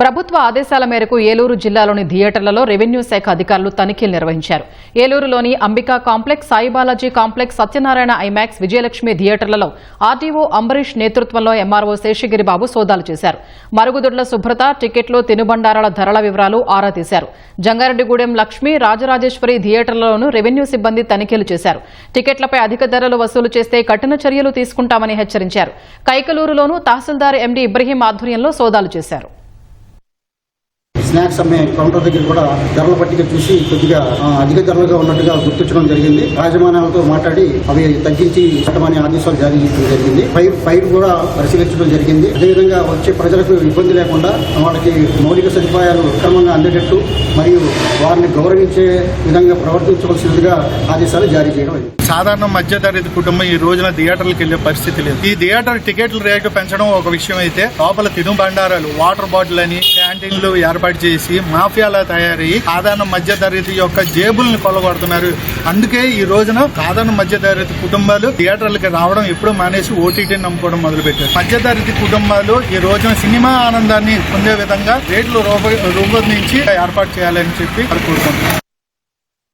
ప్రభుత్వ ఆదేశాల మేరకు ఏలూరు జిల్లాలోని థియేటర్లలో రెవెన్యూ శాఖ అధికారులు తనిఖీలు నిర్వహించారు. ఏలూరులోని Ambika complex Sai Balaji complex Satyanarayana IMAX Vijayalakshmi థియేటర్లలో ఆర్టీఓ అంబరీష్ నేతృత్వంలో ఎంఆర్ఓ శేషగిరిబాబు సోదాలు చేశారు. మరుగుదొడ్ల శుభ్రత టికెట్లు తినుబండారాల ధరల వివరాలు ఆరా తీశారు. జంగారెడ్డిగూడెం లక్ష్మి రాజరాజేశ్వరి థియేటర్లలోనూ రెవెన్యూ సిబ్బంది తనిఖీలు చేశారు. టికెట్లపై అధిక ధరలు వసూలు చేస్తే కఠిన చర్యలు తీసుకుంటామని హెచ్చరించారు. కైకలూరులోనూ తహసీల్దార్ ఎండీ ఇబ్రహీం ఆధ్వర్యంలో సోదాలు చేశారు. స్నాక్స్ అమ్మే కౌంటర్ దగ్గర కూడా ధరల పట్టిక చూసి కొద్దిగా అధిక ధరలుగా ఉన్నట్టుగా గుర్తించడం జరిగింది. యాజమాన్యాలతో మాట్లాడి అవి తగ్గించి చట్టమని ఆదేశాలు జారీ చేయడం జరిగింది. ఫైర్ ఫైర్ కూడా పరిశీలించడం జరిగింది. అదేవిధంగా వచ్చే ప్రజలకు ఇబ్బంది లేకుండా వాళ్ళకి మౌలిక సదుపాయాలు క్రమంగా అందేటట్టు మరియు వారిని గౌరవించే విధంగా ప్రవర్తించవలసినదిగా ఆదేశాలు జారీ చేయడం సాధారణ మధ్యతరగతి కుటుంబం ఈ రోజున థియేటర్లకు వెళ్ళే పరిస్థితి లేదు. ఈ థియేటర్ టికెట్ల రేటు పెంచడం ఒక విషయం అయితే లోపల తిను బండారాలు వాటర్ బాటిల్ అని క్యాంటీన్లు ఏర్పాటు చేసి మాఫియాలా తయారయ్యి సాధారణ మధ్యతరగతి యొక్క జేబుల్ని కొల్లగొడుతున్నారు. అందుకే ఈ రోజున సాధారణ మధ్యతరగతి కుటుంబాలు థియేటర్లకు రావడం ఎప్పుడూ మానేసి ఓటీటీని నమ్ముకోవడం మొదలుపెట్టారు. మధ్యతరగతి కుటుంబాలు ఈ రోజున సినిమా ఆనందాన్ని పొందే విధంగా రేట్లు రూపొందించి ఏర్పాటు చేయాలి. చేయాలని చెప్పి కోరుకుంటున్నారు